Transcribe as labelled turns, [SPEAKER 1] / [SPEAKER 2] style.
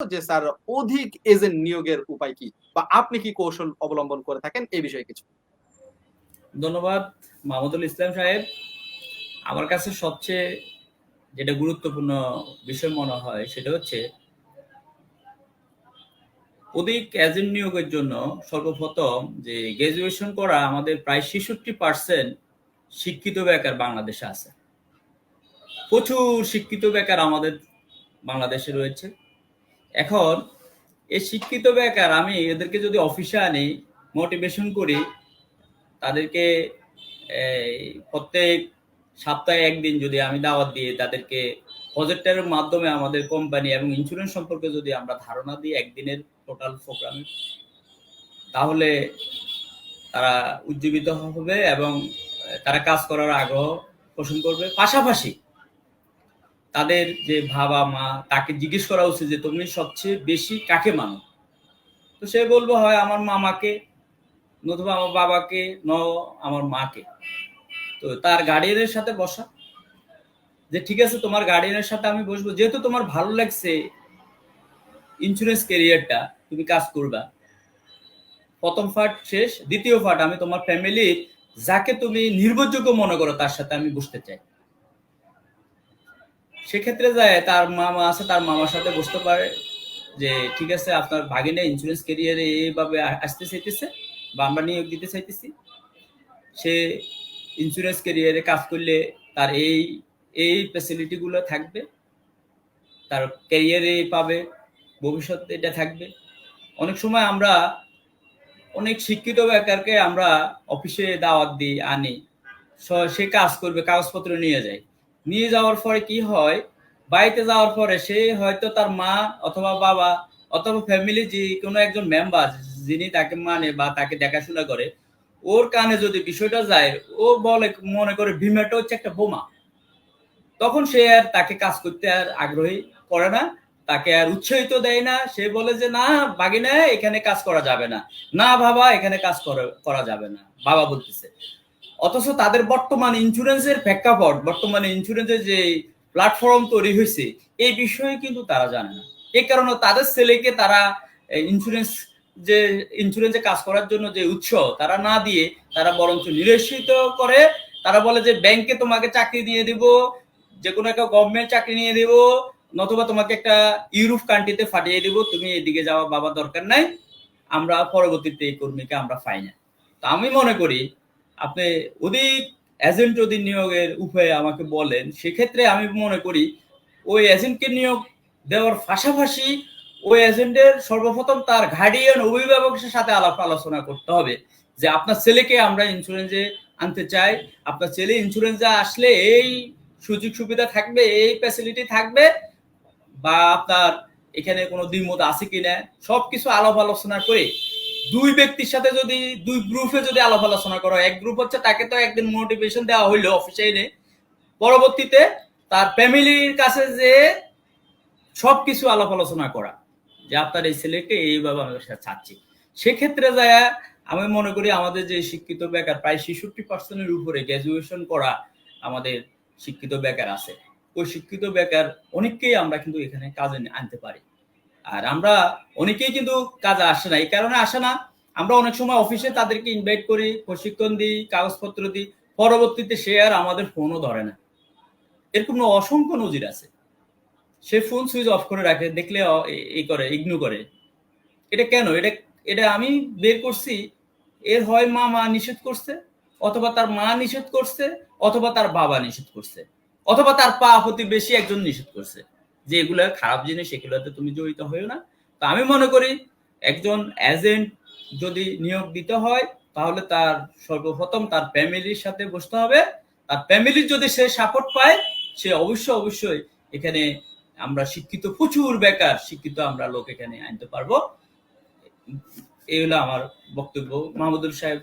[SPEAKER 1] যে স্যার অধিক এজেন্ট নিয়োগের উপায় কি? বা আপনি কি কৌশল অবলম্বন করে থাকেন? এই বিষয়ে কিছু।
[SPEAKER 2] ধন্যবাদ, মাহমুদুল ইসলাম সাহেব। আমার কাছে সবচেয়ে যেটা গুরুত্বপূর্ণ বিষয় মনে হয় সেটা হচ্ছে, অধিক এজেন্ট নিয়োগের জন্য সর্বপ্রথম যে গ্রাজুয়েশন করা আমাদের প্রায় ছেষট্টি পার্সেন্ট শিক্ষিত বেকার বাংলাদেশে আছে। প্রচুর শিক্ষিত বেকার আমাদের বাংলাদেশে রয়েছে। এখন এই শিক্ষিত বেকার আমি এদেরকে যদি অফিসে আনি মোটিভেশন করি, তাদেরকে প্রত্যেক সপ্তাহে একদিন যদি আমি দাওয়াত দিয়ে তাদেরকে প্রজেক্টের মাধ্যমে আমাদের কোম্পানি এবং ইন্স্যুরেন্স সম্পর্কে যদি আমরা ধারণা দিই একদিনের টোটাল প্রোগ্রামে তাহলে তারা উজ্জীবিত হবে এবং তারা কাজ করার আগ্রহ পোষণ করবে। পাশাপাশি তাদের যে বাবা মা, তাকে জিজ্ঞেস করা উচিত যে, তুমি সবচেয়ে বেশি কাকে মানো? তো সে বলব, হয় আমার মামাকে নতুবা আমার বাবাকে ন আমার মাকে। তো তার গার্ডিয়ানের সাথে বসা। যে, ঠিক আছে, তোমার গার্ডিয়ানের সাথে আমি বসবো। যেহেতু তোমার ভালো লাগছে ইন্স্যুরেন্স ক্যারিয়ারটা তুমি কাজ করবা। প্রথম ফাট শেষ, দ্বিতীয় ফাট আমি তোমার ফ্যামিলির যাকে তুমি নির্ভরযোগ্য মনে করো, তার সাথে আমি বসতে চাই। সেক্ষেত্রে যায়, তার মামা আছে, তার মামার সাথে বসতে পারে যে, ঠিক আছে, আপনার ভাগিনে ইন্স্যুরেন্স ক্যারিয়ারে এইভাবে আসতে চাইতেছে বা আমরা নিয়োগ দিতে চাইতেছি। সে ইন্স্যুরেন্স ক্যারিয়ারে কাজ করলে তার এই এই ফ্যাসিলিটিগুলো থাকবে, তার ক্যারিয়ারে পাবে, ভবিষ্যতে এটা থাকবে। অনেক সময় আমরা অনেক শিক্ষিত বেকারকে আমরা অফিসে দাওয়াত দিই, আনি। সে কাজ করবে, কাগজপত্র নিয়ে যায়। নিয়ে যাওয়ার পরে কি হয়? বাড়িতে যাওয়ার পরে সে হয়তো তার মা অথবা বাবা অথবা ফ্যামিলি যে কোনো একজন মেম্বার যিনি তাকে মানে বা তাকে দেখাশোনা করে, ওর কানে যদি বিষয়টা যায়, ও বলে মনে করে ভীমাটা হচ্ছে একটা বোমা। তখন সে আর তাকে কাজ করতে আর আগ্রহী করে না, তাকে আর উৎসাহিত দেয় না। সে বলে যে, না বাগিনা এখানে কাজ করা যাবে না। না বাবা, এখানে কাজ করা- যাবে না। বাবা বলতেছে। অথচ তাদের বর্তমান ইন্স্যুরেন্সের প্রেক্ষাপট, বর্তমানে ইন্স্যুরেন্সের যে প্ল্যাটফর্ম তৈরি হয়েছে এই বিষয়ে কিন্তু তারা জানে না। এই কারণে তাদের ছেলেকে তারা ইন্স্যুরেন্স যে ইন্স্যুরেন্সে কাজ করার জন্য যে উৎস, তারা না দিয়ে তারা বরঞ্চ নিরসিত করে, তারা বলে যে, ব্যাংকে তোমাকে চাকরি দিয়ে দিব যে কোনো একটা গভর্নমেন্ট চাকরি নিয়ে দিব, নতুবা তোমাকে একটা ইউরোপ কান্ট্রিতে ফাটিয়ে দিব, তুমি এদিকে যাওয়া বাবা দরকার নাই, আমরা পরবর্তীতে এই কর্মীকে আমরা পাই না। তো আমি মনে করি আপনি অধিক এজেন্ট যদি নিয়োগের উপায়ে আমাকে বলেন, সেক্ষেত্রে আমি মনে করি ওই এজেন্টকে নিয়োগ দেওয়ার পাশাপাশি ওই এজেন্টের সর্বপ্রথম তার গার্ডিয়ান অভিভাবকের সাথে আলাপ আলোচনা করতে হবে যে আপনার ছেলেকে আমরা ইন্স্যুরেন্সে আনতে চাই, আপনার ছেলে ইন্স্যুরেন্সে আসলে এই সুযোগ সুবিধা থাকবে, এই ফ্যাসিলিটি থাকবে বা আপনার এখানে কোনো দ্বিমত আছে কিনা, সবকিছু আলাপ আলোচনা করে দুই ব্যক্তির সাথে যদি দুই গ্রুপে যদি আলাপ আলোচনা করা এক গ্রুপ হচ্ছে তাকে তো একদিন মোটিভেশন দেওয়া হইল অফিসে পরবর্তীতে তার ফ্যামিলির কাছে যে সবকিছু আলাপ আলোচনা করা, যে আপনার এই ছেলেকে এইভাবে আমি চাচ্ছি সেক্ষেত্রে যায়, আমি মনে করি আমাদের যে শিক্ষিত বেকার, প্রায় ছেষট্টি পার্সেন্টের উপরে গ্রাজুয়েশন করা আমাদের শিক্ষিত বেকার আছে। ওই শিক্ষিত বেকার অনেককেই আমরা কিন্তু এখানে কাজে আনতে পারি। আর আমরা অনেকেই কিন্তু কাজে আসে না, এই কারণে আসে না। আমরা অনেক সময় অফিসে তাদেরকে ইনভাইট করি, প্রশিক্ষণ দিই, কাগজপত্র দিই, পরবর্তীতে সে আর আমাদের ফোনও ধরে না। এরকম অসংখ্য নজির আছে। সে ফোন সুইচ অফ করে রাখে, দেখলে এই করে ইগনো করে। এটা কেন? এটা এটা আমি বের করছি, এর হয় মা মা নিষেধ করছে, অথবা তার মা নিষেধ করছে, অথবা তার বাবা নিষেধ করছে, অথবা তার পা প্রতিবেশী একজন নিষেধ করছে। যে এগুলো খারাপ জিনিস, এগুলোতে তুমি জড়িত হয়েও না। তো আমি মনে করি একজন এজেন্ট যদি নিয়োগ দিতে হয়, তাহলে তার সর্বপ্রথম তার ফ্যামিলির সাথে বসতে হবে। তার ফ্যামিলির যদি সে সাপোর্ট পায়, সে অবশ্যই অবশ্যই এখানে আমরা শিক্ষিত, প্রচুর বেকার, শিক্ষিত আমরা লোক এখানে আনতে পারব। এই হলো আমার বক্তব্য। মাহমুদুল সাহেব